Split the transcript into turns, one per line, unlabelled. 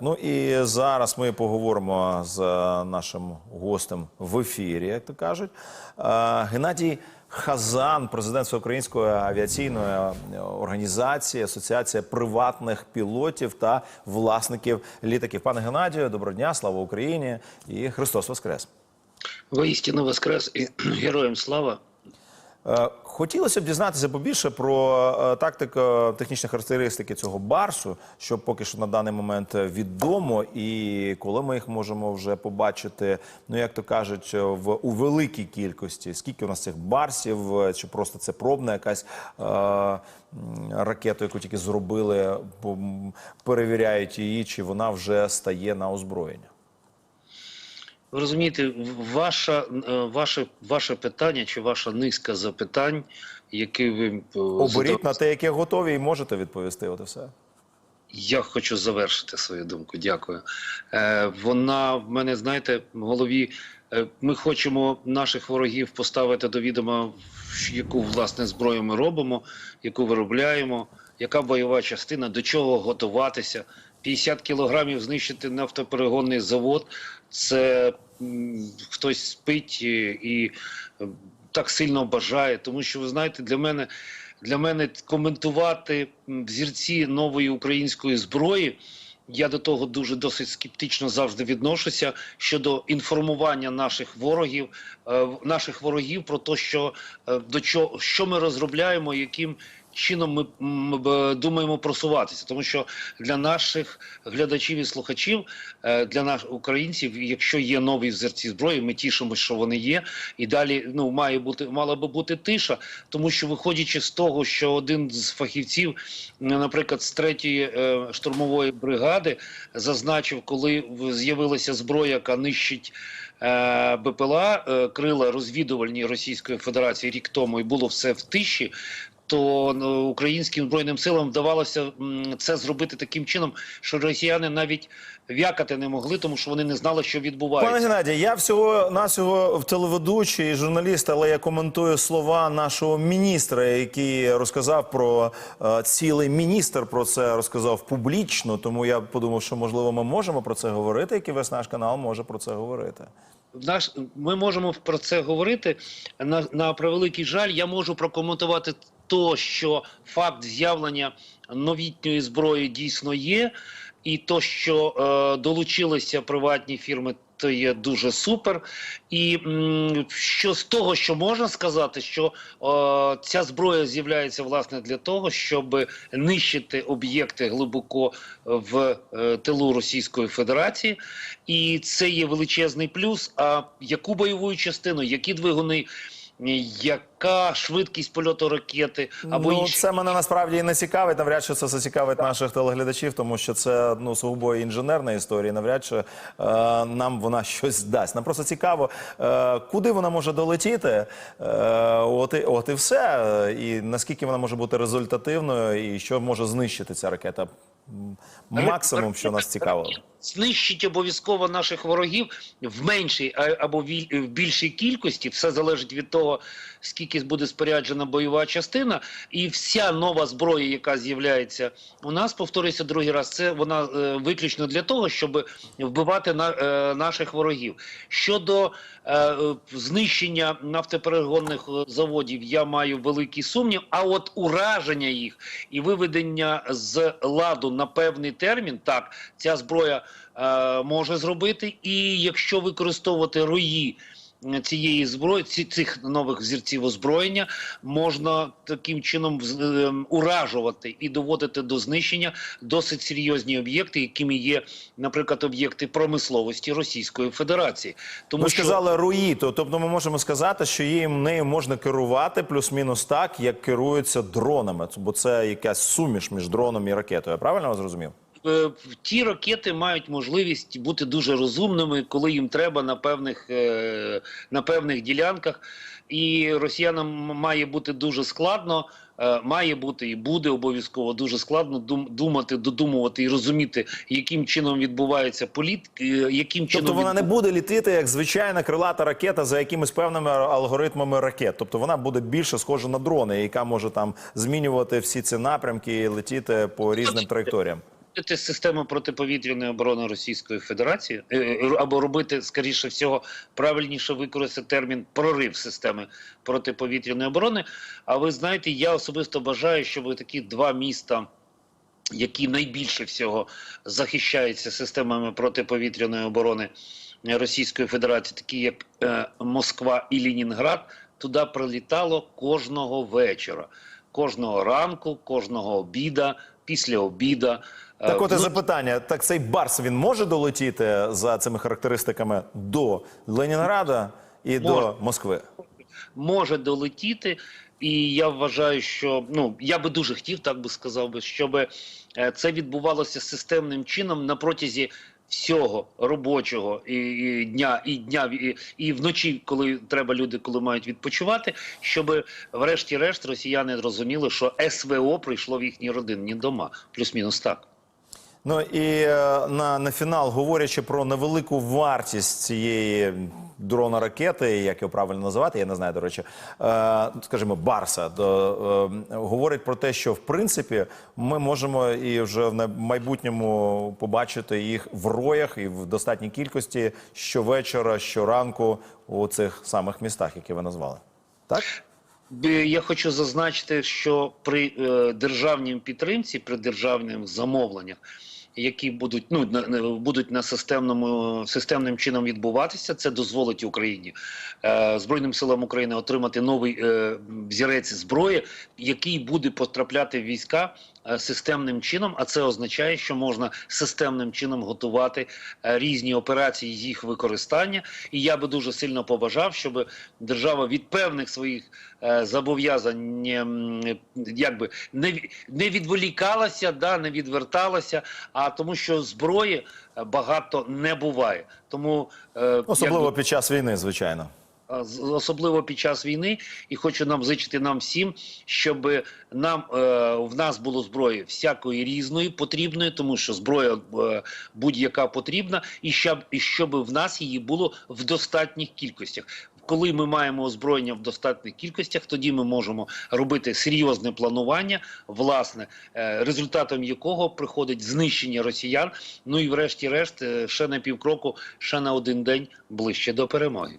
Ну і зараз ми поговоримо з е, нашим гостем в ефірі, як то кажуть. Е, Геннадій Хазан, президент Всеукраїнської авіаційної е, організації, Асоціація приватних пілотів та власників літаків. Пане Геннадію, доброго дня, слава Україні і Христос Воскрес.
Воістину воскрес і героям слава.
Е, Хотілося б дізнатися побільше про е, тактико технічні характеристики цього барсу, що поки що на даний момент відомо, і коли ми їх можемо вже побачити, ну як то кажуть, в у великій кількості. Скільки у нас цих барсів, е, чи просто це пробна якась е, ракета, яку тільки зробили, перевіряють її, чи вона вже стає на озброєння.
Ви розумієте, ваша, е, ваше, ваше питання чи ваша низка запитань, які ви е,
Оберіть на те, яке готові, і можете відповісти. От і все.
я хочу завершити свою думку. Дякую. Е, вона в мене, знаєте, в голові. е, Ми хочемо наших ворогів поставити до відома, яку власне зброю ми робимо, яку виробляємо, яка бойова частина, до чого готуватися. 50 кілограмів знищити нафтоперегонний завод. Це хтось спить і, е, так сильно бажає. Тому що ви знаєте, для мене для мене коментувати м, взірці нової української зброї. Я до того дуже досить скептично завжди відношуся щодо інформування наших ворогів, е, наших ворогів про те, що е, до чого що ми розробляємо, яким чином ми, думаємо просуватися, тому що для наших глядачів і слухачів, е, для наших українців, якщо є нові взірці зброї, ми тішимося, що вони є, і далі ну має бути мала би бути тиша, тому що виходячи з того, що один з фахівців, наприклад, з третьої е, штурмової бригади, зазначив, коли з'явилася зброя, яка нищить. е, БПЛА крила розвідувальні Російської Федерації рік тому, і було все в тиші. То ну, українським збройним силам вдавалося це зробити таким чином, що росіяни навіть в'якати не могли, тому що вони не знали, що відбувається.
Пане Геннадій, я всього навсього в телеведучий і журналіст, але я коментую слова нашого міністра, який розказав про е, цілий міністр про це розказав публічно. Тому я подумав, що можливо ми можемо про це говорити, і весь наш канал може про це говорити.
Наш ми можемо про це говорити. На, на превеликий жаль, я можу прокоментувати то, що факт з'явлення новітньої зброї дійсно є, і то, що е, долучилися приватні фірми. То є дуже супер, і м, що з того, що можна сказати, що е, ця зброя з'являється власне для того, щоб нищити об'єкти глибоко в е, тилу Російської Федерації, і це є величезний плюс. А яку бойову частину, які двигуни, яка швидкість польоту ракети або
ну,
інші
це мене насправді і не цікавить. Навряд чи це зацікавить наших телеглядачів, тому що це ну сугубо інженерна історія. Навряд чи е, нам вона щось дасть. Нам просто цікаво, е, куди вона може долетіти, е, от, і, от і все. І наскільки вона може бути результативною, і що може знищити ця ракета. Максимум, що нас цікаво.
знищить обов'язково наших ворогів в меншій або в більшій кількості. Все залежить від того, скільки буде споряджена бойова частина, і вся нова зброя, яка з'являється у нас, повторюся другий раз. Це вона е, виключно для того, щоб вбивати на, е, наших ворогів. Щодо е, знищення нафтоперегонних заводів, я маю великий сумнів. А от ураження їх і виведення з ладу на певний термін, так ця зброя е, може зробити. І якщо використовувати рої цієї зброї, ці, цих нових зірців озброєння, можна таким чином з- е, уражувати і доводити до знищення досить серйозні об'єкти, якими є, наприклад, об'єкти промисловості Російської Федерації. Тому
Ви
що
сказали руї, то тобто ми можемо сказати, що їм нею можна керувати плюс-мінус так, як керуються дронами, бо це якась суміш між дроном і ракетою. Я правильно вас зрозумів?
Е, ті ракети мають можливість бути дуже розумними, коли їм треба на певних, е, на певних ділянках. І росіянам має бути дуже складно, е, має бути і буде обов'язково дуже складно дум- думати, додумувати і розуміти, яким чином відбувається політ, яким чином
Тобто вона
відбу-
не буде літити як звичайна крилата ракета за якимись певними алгоритмами ракет. Тобто вона буде більше схожа на дрони, яка може там змінювати всі ці напрямки і летіти по різним траєкторіям.
Робити систему протиповітряної оборони Російської Федерації е, е, або робити, скоріше всього, правильніше використати термін прорив системи протиповітряної оборони. А ви знаєте, я особисто бажаю, щоб такі два міста. Які найбільше всього захищаються системами протиповітряної оборони Російської Федерації, такі як е, Москва і Ленінград, туди прилітало кожного вечора, кожного ранку, кожного обіда, після обіда. Е,
Так, от
ну,
запитання: так цей барс він може долетіти за цими характеристиками до Ленінграда і
Може.
до Москви?
може долетіти. І я вважаю, що ну я би дуже хотів, так би сказав би, щоб е, це відбувалося системним чином на протязі всього робочого і, і дня, і дня, і, і вночі, коли треба люди, коли мають відпочивати, щоб врешті-решт росіяни зрозуміли, що СВО прийшло в їхні родинні дома, плюс-мінус так.
Ну і е, на, на фінал, говорячи про невелику вартість цієї дрона ракети, як його правильно називати, я не знаю, до речі, е, скажімо, Барса, то, е, говорить про те, що в принципі ми можемо і вже в майбутньому побачити їх в роях і в достатній кількості щовечора, щоранку у цих самих містах, які ви назвали. Так?
Я хочу зазначити, що при е, державній підтримці, при державних замовленнях, які будуть ну будуть на системному системним чином відбуватися, це дозволить Україні е, збройним силам України отримати новий е, взірець зброї, який буде потрапляти в війська системним чином. А це означає, що можна системним чином готувати е, різні операції з їх використання. І я би дуже сильно побажав, щоб держава від певних своїх е, зобов'язань якби не, не відволікалася, да, не відверталася, а тому, що зброї е, багато не буває. Тому е,
Особливо
якби,
під час війни, звичайно.
Особливо під час війни, і хочу нам зичити нам всім, щоб нам е, в нас було зброї всякої різної потрібної, тому що зброя е, будь-яка потрібна, і щоб і щоб в нас її було в достатніх кількостях. Коли ми маємо озброєння в достатніх кількостях, тоді ми можемо робити серйозне планування, власне, е, результатом якого приходить знищення росіян. Ну і врешті-решт, ще на півкроку, ще на один день ближче до перемоги.